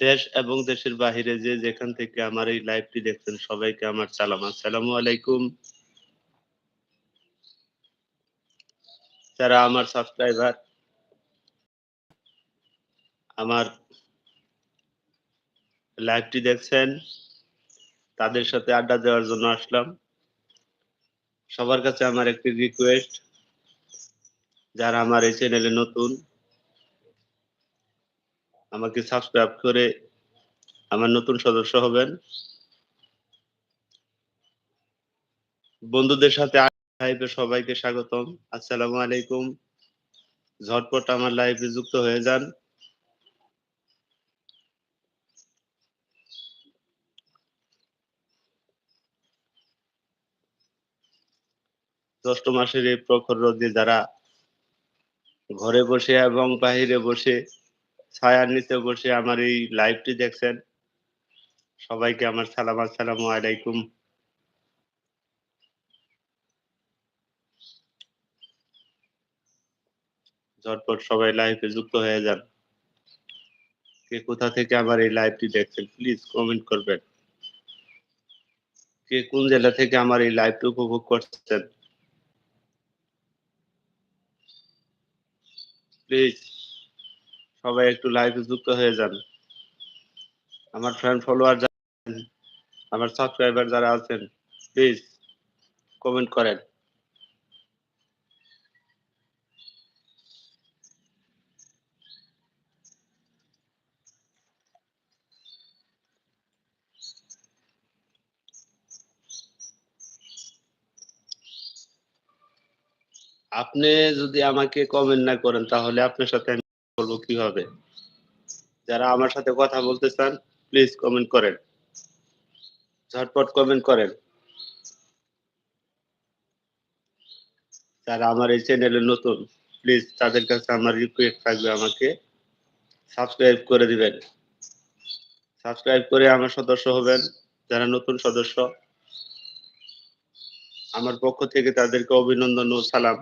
দেশ এবং দেশের বাহিরে যে যেখান থেকে আমার এই লাইভটি দেখছেন, সবাইকে আমার সালাম। আসসালামু আলাইকুম। যারা আমার সাবস্ক্রাইবার আমার লাইভটি দেখছেন, তাদের সাথে আড্ডা দেওয়ার জন্য আসলাম। সবার কাছে আমার একটি রিকোয়েস্ট যারা আমার এই চ্যানেলে নতুন আমাকে সাবস্ক্রাইব করে আমার নতুন সদস্য হবেন। বন্ধুদের সাথে লাইভে সবাইকে স্বাগতম। আসসালামু আলাইকুম। ঝটপট আমার লাইভে যুক্ত হয়ে যান। জ্যৈষ্ঠ মাসের এই প্রখর রোদে যারা ঘরে বসে এবং বাহিরে বসে ছায়ার নিচে বসে আমার এই লাইভটি দেখছেন। সবাইকে আমার সালাম, আসসালামু আলাইকুম। ঝটপট সবাই লাইভে যুক্ত হয়ে যান। কে কোথা থেকে আমার এই লাইভটি দেখছেন প্লিজ কমেন্ট করবেন। কে কোন জেলা থেকে আমার এই লাইভটি উপভোগ করছেন? প্লিজ সবাই একটু লাইভে যুক্ত হয়ে যান। আমার ফ্রেন্ড ফলোয়ার আমার সাবস্ক্রাইবার যারা আছেন প্লিজ কমেন্ট করেন। আপনি যদি আমাকে কমেন্ট না করেন, তাহলে আপনার সাথে বলব কীভাবে? যারা আমার সাথে কথা বলতে চান প্লিজ কমেন্ট করেন। ঝটপট কমেন্ট করেন। যারা আমার এই চ্যানেলে নতুন প্লিজ তাদের কাছে আমার রিকোয়েস্ট থাকবে আমাকে সাবস্ক্রাইব করে দিবেন। সাবস্ক্রাইব করে আমার সদস্য হবেন, যারা নতুন সদস্য। আমার পক্ষ থেকে তাদেরকে অভিনন্দন ও সালাম।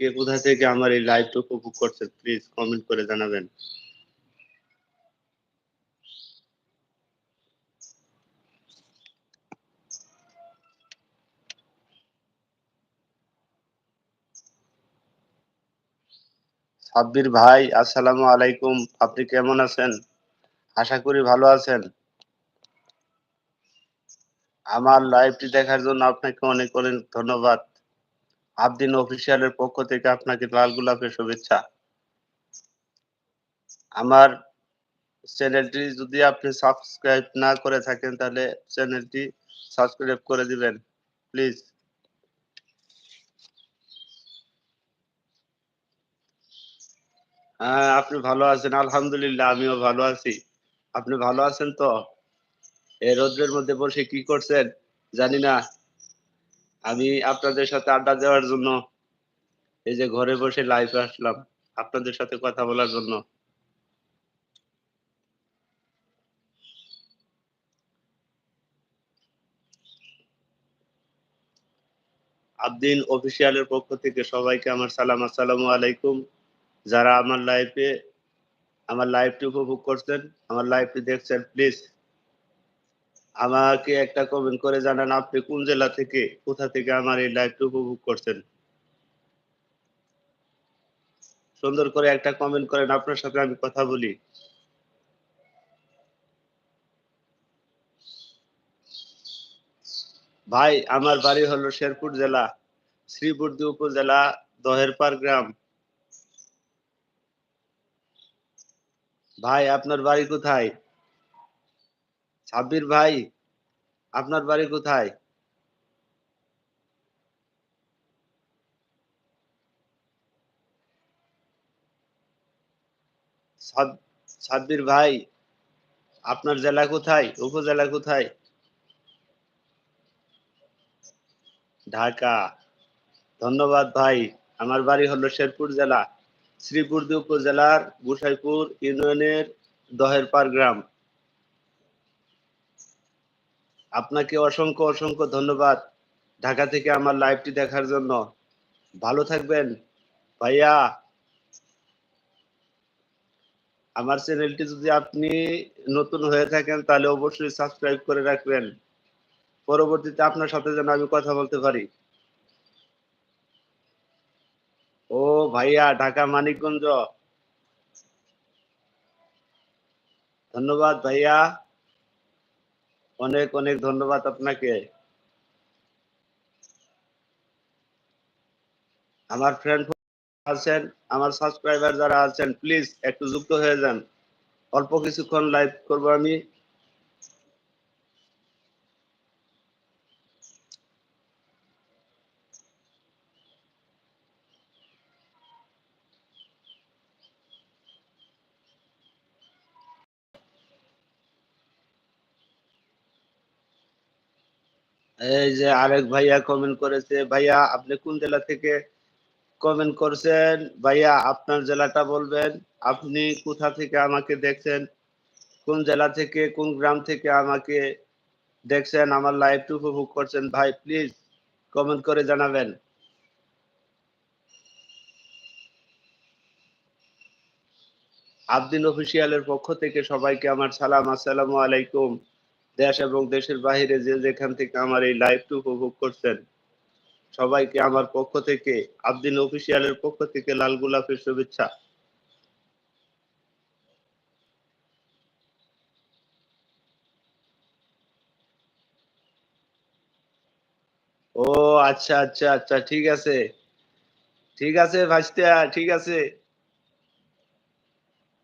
কে কোথা থেকে আমার এই লাইভটা উপভোগ করছে প্লিজ কমেন্ট করে জানাবেন। সাব্বির ভাই, আসসালামু আলাইকুম। আপনি কেমন আছেন? আশা করি ভালো আছেন। আমার লাইভটি দেখার জন্য আপনাকে অনেক অনেক ধন্যবাদ। আবদিন অফিসিয়ালের পক্ষ থেকে আপনাকে লাল গোলাপের শুভেচ্ছা। আমার চ্যানেলটি যদি আপনি সাবস্ক্রাইব না করে থাকেন, তাহলে চ্যানেলটি সাবস্ক্রাইব করে দিবেন, প্লিজ। হ্যাঁ আপনি ভালো আছেন? আলহামদুলিল্লাহ, আমিও ভালো আছি। আপনি ভালো আছেন তো? এই রোদ্রের মধ্যে বসে কি করছেন? জানি না। আমি আপনাদের সাথে আড্ডা দেওয়ার জন্য এই যে ঘরে বসে লাইভে আসলাম, আপনাদের সাথে কথা বলার জন্য। আবদিন অফিসিয়ালের পক্ষ থেকে সবাইকে আমার সালাম, আসসালামু আলাইকুম। যারা আমার লাইফে আমার লাইভটি উপভোগ করছেন, আমার লাইভটি দেখছেন প্লিজ আমাকে একটা কমেন্ট করে জানান, আপনি কোন জেলা থেকে, কোথা থেকে আমার এই লাইভটি উপভোগ করছেন? সুন্দর করে একটা কমেন্ট করেন, আপনার সাথে আমি কথা বলি। ভাই, আমার বাড়ি হলো শেরপুর জেলা, শ্রীবর্দী উপজেলা, দহেরপাড় গ্রাম। ভাই, আপনার বাড়ি কোথায়? সাব্বির ভাই, আপনার বাড়ি কোথায়? সাব্বির ভাই, আপনার জেলা কোথায়? উপজেলা কোথায়? ঢাকা। ধন্যবাদ ভাই, আমার বাড়ি হলো শেরপুর জেলা। শ্রীপুরদী উপজেলার গোসাইপুর ইউনিয়নের দহেরপাড় গ্রাম। আপনাকে অসংখ্য অসংখ্য ধন্যবাদ ঢাকা থেকে আমার লাইভটি দেখার জন্য। ভালো থাকবেন। ভাইয়া, আমার চ্যানেলটি যদি আপনি নতুন হয়ে থাকেন, তাহলে অবশ্যই সাবস্ক্রাইব করে রাখবেন। পরবর্তীতে আপনার সাথে যেন আমি কথা বলতে পারি। ও ভাইয়া, ঢাকা মানিকগঞ্জ। ধন্যবাদ ভাইয়া। অনেক অনেক ধন্যবাদ আপনাকে। আমার ফ্রেন্ড আছেন, আমার সাবস্ক্রাইবার যারা আছেন প্লিজ একটু যুক্ত হয়ে যান। অল্প কিছুক্ষণ লাইভ করব আমি। যে আরেক ভাইয়া কমেন্ট করেছে, ভাইয়া, আপনি কোন জেলা থেকে কমেন্ট করছেন? ভাইয়া, আপনার জেলাটা বলবেন। আপনি কোথা থেকে আমাকে দেখছেন? কোন জেলা থেকে, কোন গ্রাম থেকে আমাকে দেখছেন? আমার লাইভটি উপভোগ করছেন। ভাই প্লিজ কমেন্ট করে জানাবেন। আবদিন অফিসিয়ালের পক্ষ থেকে সবাইকে আমার সালাম। আসসালামু আলাইকুম। দেশ এবং দেশের বাহিরে যে যেখান থেকে আমার এই লাইভটি উপভোগ করছেন, সবাইকে আমার পক্ষ থেকে, আবদিন অফিসিয়ালের পক্ষ থেকে লাল গোলাপের শুভেচ্ছা। ও আচ্ছা আচ্ছা আচ্ছা ঠিক আছে। ঠিক আছে ভাইস্তা, ঠিক আছে।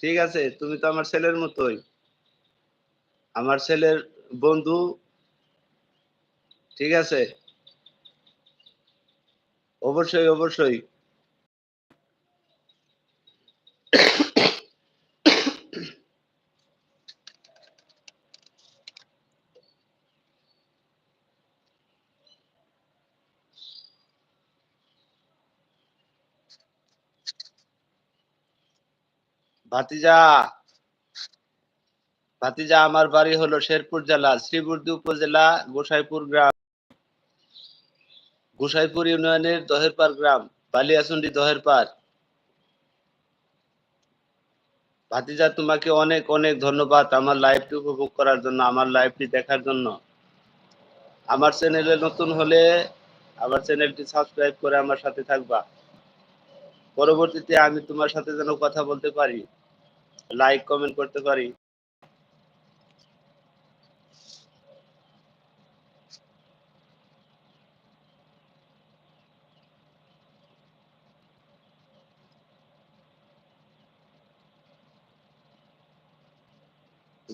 ঠিক আছে, তুমি তো আমার ছেলের মতোই। আমার ছেলের বন্ধু ঠিক আছে? অবশ্যই অবশ্যই। ভাতিজা! ভাতিজা, আমার বাড়ি হলো শেরপুর জেলা, শ্রীবুর্দি উপজেলা, গোসাইপুর গ্রাম। গোসাইপুর ইউনিয়নের দহেরপাড় গ্রাম, বালিয়াচন্ডি দহেরপাড়। ভাতিজা, তোমাকে অনেক অনেক ধন্যবাদ আমার লাইভটি উপভোগ করার জন্য, আমার লাইভটি দেখার জন্য। আমার চ্যানেলে নতুন হলে আমার চ্যানেলটি সাবস্ক্রাইব করে আমার সাথে থাকবা। পরবর্তীতে আমি তোমার সাথে যেন কথা বলতে পারি, লাইক, কমেন্ট করতে পারি।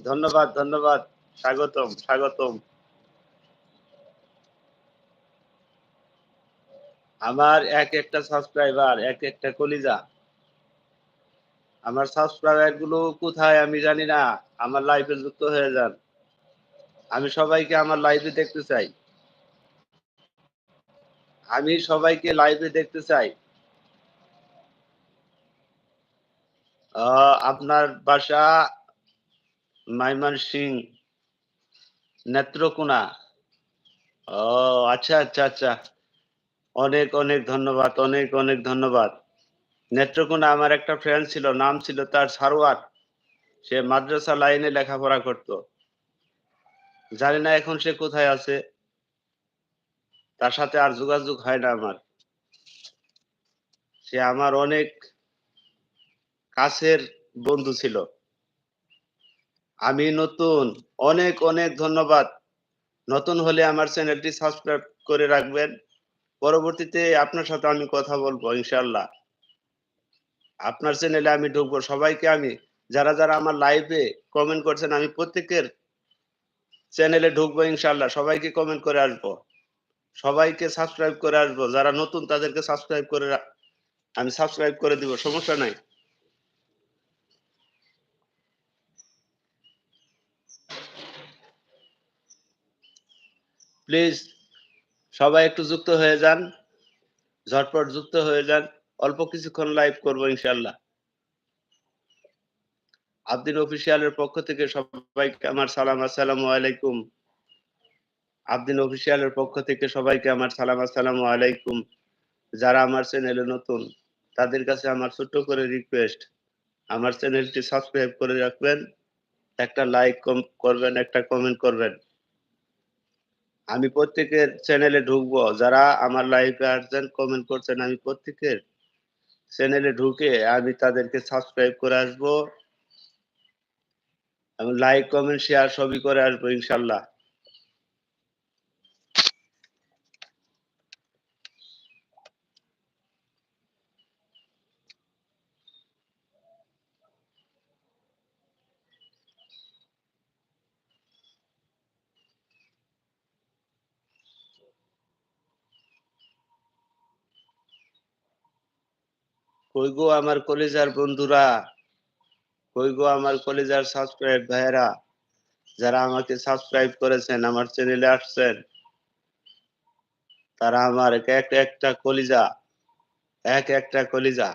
ধন্যবাদ ধন্যবাদ। স্বাগতম স্বাগতম। আমার এক একটা সাবস্ক্রাইবার এক একটা কলিজা। আমার সাবস্ক্রাইবারগুলো কোথায় আমি জানি না, আমার লাইভে যুক্ত হয়ে যান। আমি সবাইকে আমার লাইভে দেখতে চাই। আমি সবাইকে লাইভে দেখতে চাই। আপনার বাসা সিং নেত্রকোনা। ও আচ্ছা আচ্ছা আচ্ছা। অনেক অনেক ধন্যবাদ, অনেক অনেক ধন্যবাদ। নেত্রকোনা আমার একটা ফ্রেন্ড ছিল, নাম ছিল তার সারোয়ার। সে মাদ্রাসা লাইনে লেখাপড়া করত। জানি না এখন সে কোথায় আছে। তার সাথে আর যোগাযোগ হয় না আমার। সে আমার অনেক কাছের বন্ধু ছিল। আমি নতুন। অনেক অনেক ধন্যবাদ। নতুন হলে আমার চ্যানেলটি সাবস্ক্রাইব করে রাখবেন। পরবর্তীতে আপনার সাথে আমি কথা বলব ইনশাল্লাহ আপনার চ্যানেলে আমি ঢুকবো। সবাইকে আমি, যারা যারা আমার লাইভে কমেন্ট করছেন, আমি প্রত্যেকের চ্যানেলে ঢুকবো ইনশাল্লাহ সবাইকে কমেন্ট করে আসব। সবাইকে সাবস্ক্রাইব করে আসব। যারা নতুন, তাদেরকে সাবস্ক্রাইব করে আমি সাবস্ক্রাইব করে দিব। সমস্যা নাই। প্লিজ সবাই একটু যুক্ত হয়ে যান, ঝটপট যুক্ত হয়ে যান। অল্প কিছুক্ষণ লাইভ করব ইনশাল্লাহ আব্দিন অফিসিয়ালের পক্ষ থেকে সবাইকে আমার সালাম, আসসালাম আলাইকুম। আব্দিন অফিসিয়ালের পক্ষ থেকে সবাইকে আমার সালাম, আসসালামু আলাইকুম। যারা আমার চ্যানেলে নতুন, তাদের কাছে আমার ছোট্ট করে রিকোয়েস্ট আমার চ্যানেলটি সাবস্ক্রাইব করে রাখবেন, একটা লাইক করবেন, একটা কমেন্ট করবেন। আমি প্রত্যেকের চ্যানেলে ঢুকবো। যারা আমার লাইভে আসছেন কমেন্ট করছেন, আমি প্রত্যেকের চ্যানেলে ঢুকে আমি তাদেরকে সাবস্ক্রাইব করে আসব। লাইক কমেন্ট শেয়ার সবই করে আসব, ইনশাল্লাহ। কই গো আমার কলেজার বন্ধুরা? কই গো আমার কলেজার সাবস্ক্রাইব ভাইরা যারা আমাকে সাবস্ক্রাইব করেছেন, আমার চ্যানেলে আসছেন, তারা আমার এক এক একটা কলিজা, এক একটা কলিজা